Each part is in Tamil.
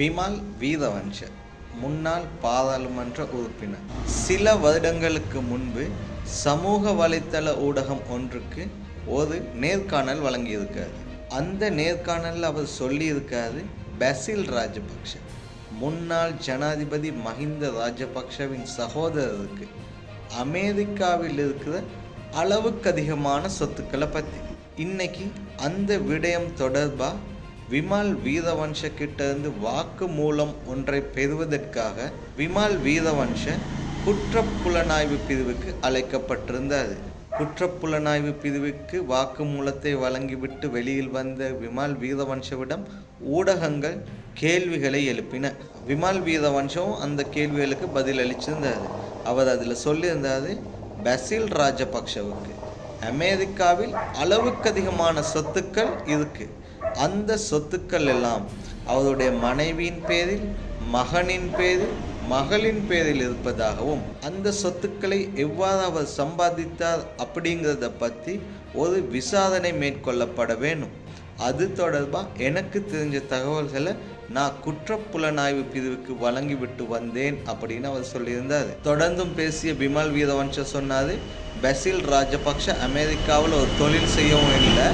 விமல் வீரவன்ஷ முன்னாள் பாராளுமன்ற உறுப்பினர். சில வருடங்களுக்கு முன்பு சமூக வலைத்தள ஊடகம் ஒன்றுக்கு ஒரு நேர்காணல் வழங்கியிருக்காரு. அந்த நேர்காணலில் அவர் சொல்லியிருக்காரு பசில் ராஜபக்ஷ முன்னாள் ஜனாதிபதி மஹிந்த ராஜபக்ஷவின் சகோதரருக்கு அமெரிக்காவில் இருக்கிற அளவுக்கு அதிகமான சொத்துக்களை பற்றி இன்னைக்கு அந்த விடயம் தொடர்பாக விமால் வீதவன்ஷ கிட்டேருந்து வாக்கு மூலம் ஒன்றை பெறுவதற்காக விமால் வீதவன்ஷ குற்றப்புலனாய்வு பிரிவுக்கு அழைக்கப்பட்டிருந்தார் குற்றப்புலனாய்வு பிரிவுக்கு வாக்குமூலத்தை வழங்கிவிட்டு வெளியில் வந்த விமால் வீரவன்ஷவிடம் ஊடகங்கள் கேள்விகளை எழுப்பின. விமால் வீரவன்ஷம் அந்த கேள்விகளுக்கு பதில் அளிச்சிருந்தார் அவர் அதில் சொல்லியிருந்தாரு பசில் ராஜபக்ஷவுக்கு அமெரிக்காவில் அளவுக்கு அதிகமான சொத்துக்கள் இருக்குது அந்த சொத்துக்கள் எல்லாம் அவருடைய மனைவியின் பேரில் மகனின் பேரில் மகளின் பேரில் இருப்பதாகவும் அந்த சொத்துக்களை எவ்வாறு அவர் சம்பாதித்தார் அப்படிங்கிறத பற்றி ஒரு விசாரணை மேற்கொள்ளப்பட வேணும் அது தொடர்பாக எனக்கு தெரிஞ்ச தகவல்களை நான் குற்றப்புலனாய்வு பிரிவுக்கு வழங்கிவிட்டு வந்தேன் அப்படின்னு அவர் சொல்லியிருந்தார். தொடர்ந்தும் பேசிய பிமல் வீரவன்ஷ சொன்னார் பசில் ராஜபக்ஷ அமெரிக்காவில் ஒரு தொழில் செய்யவும் இல்லை.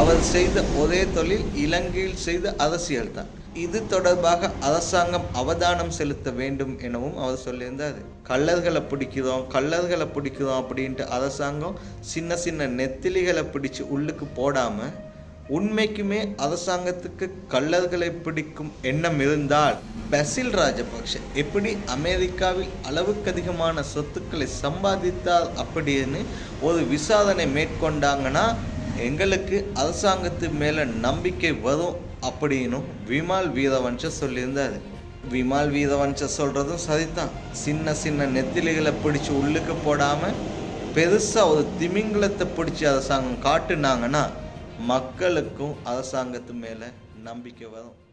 அவர் செய்த ஒரே தொழில் இலங்கையில் செய்த அரசியல் தான். இது தொடர்பாக அரசாங்கம் அவதானம் செலுத்த வேண்டும் எனவும் அவர் சொல்லியிருந்தார். கள்ளர்களை பிடிக்கிறோம் கள்ளர்களை பிடிக்கிறோம் அப்படின்ட்டு அரசாங்கம் சின்ன சின்ன நெத்திலிகளை பிடிச்சு உள்ளுக்கு போடாமல் உண்மைக்குமே அரசாங்கத்துக்கு கள்ளர்களை பிடிக்கும் எண்ணம் இருந்தால் பசில் ராஜபக்ஷ எப்படி அமெரிக்காவில் அளவுக்கு அதிகமான சொத்துக்களை சம்பாதித்தார் அப்படின்னு ஒரு விசாரணை மேற்கொண்டாங்கன்னா எங்களுக்கு அரசாங்கத்து மேலே நம்பிக்கை வரும் அப்படின்னும் விமால் வீரவன்ச சொல்லியிருந்தார். விமால் வீரவன்ச சொல்கிறதும் சரிதான். சின்ன சின்ன நெத்திலிகளை பிடிச்சி உள்ளுக்கு போடாமல் பெருசாக ஒரு திமிங்கலத்தை பிடிச்சி அரசாங்கம் காட்டுனாங்கன்னா மக்களுக்கும் அரசாங்கத்து மேலே நம்பிக்கை வரும்.